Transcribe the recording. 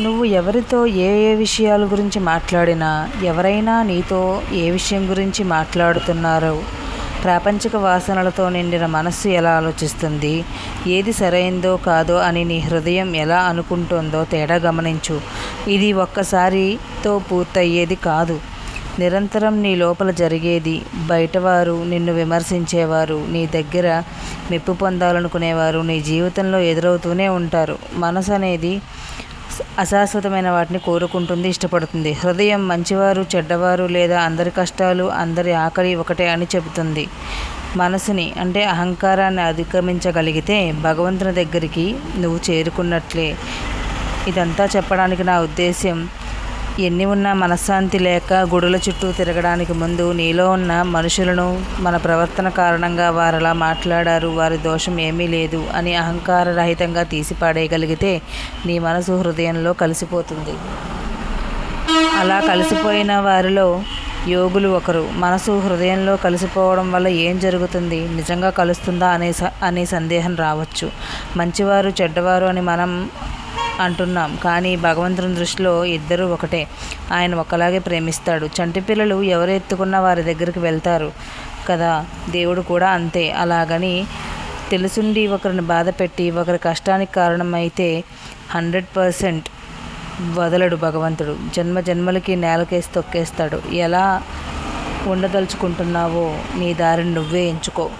నువ్వు ఎవరితో ఏ ఏ విషయాల గురించి మాట్లాడినా ఎవరైనా నీతో ఏ విషయం గురించి మాట్లాడుతున్నారో ప్రాపంచిక వాసనలతో నిండిన మనస్సు ఎలా ఆలోచిస్తుంది ఏది సరైందో కాదో అని నీ హృదయం ఎలా అనుకుంటుందో తేడా గమనించు. ఇది ఒక్కసారితో పూర్తయ్యేది కాదు. నిరంతరం నీ లోపల జరిగేది బయటవారు నిన్ను విమర్శించేవారు నీ దగ్గర మెప్పు పొందాలనుకునేవారు నీ జీవితంలో ఎదురవుతూనే ఉంటారు. మనసు అనేది అశాశ్వతమైన వాటిని కోరుకుంటుంది ఇష్టపడుతుంది. హృదయం మంచివారు చెడ్డవారు లేదా అందరి కష్టాలు అందరి ఆకలి ఒకటే అని చెబుతుంది. మనసుని అంటే అహంకారాన్ని అధిగమించగలిగితే భగవంతుని దగ్గరికి నువ్వు చేరుకున్నట్లే. ఇదంతా చెప్పడానికి నా ఉద్దేశ్యం ఎన్ని ఉన్నా మనశ్శాంతి లేక గుడుల చుట్టూ తిరగడానికి ముందు నీలో ఉన్న మనుషులను మన ప్రవర్తన కారణంగా వారు మాట్లాడారు వారి దోషం ఏమీ లేదు అని అహంకార రహితంగా తీసిపాడేయగలిగితే నీ మనసు హృదయంలో కలిసిపోతుంది. అలా కలిసిపోయిన వారిలో యోగులు ఒకరు. మనసు హృదయంలో కలిసిపోవడం వల్ల ఏం జరుగుతుంది? నిజంగా కలుస్తుందా అనే స అనే సందేహం రావచ్చు. మంచివారు చెడ్డవారు అని మనం అంటున్నాం. కానీ భగవంతుని దృష్టిలో ఇద్దరు ఒకటే. ఆయన ఒకలాగే ప్రేమిస్తాడు. చంటి పిల్లలు ఎవరు ఎత్తుకున్న వారి దగ్గరికి వెళ్తారు కదా? దేవుడు కూడా అంతే. అలాగని తెలుసుండి ఒకరిని బాధ పెట్టి ఒకరి కష్టానికి కారణమైతే హండ్రెడ్ పర్సెంట్ వదలడు భగవంతుడు. జన్మ జన్మలకి నేలకేసి తొక్కేస్తాడు. ఎలా ఉండదలుచుకుంటున్నావో నీ దారిని నువ్వే ఎంచుకో.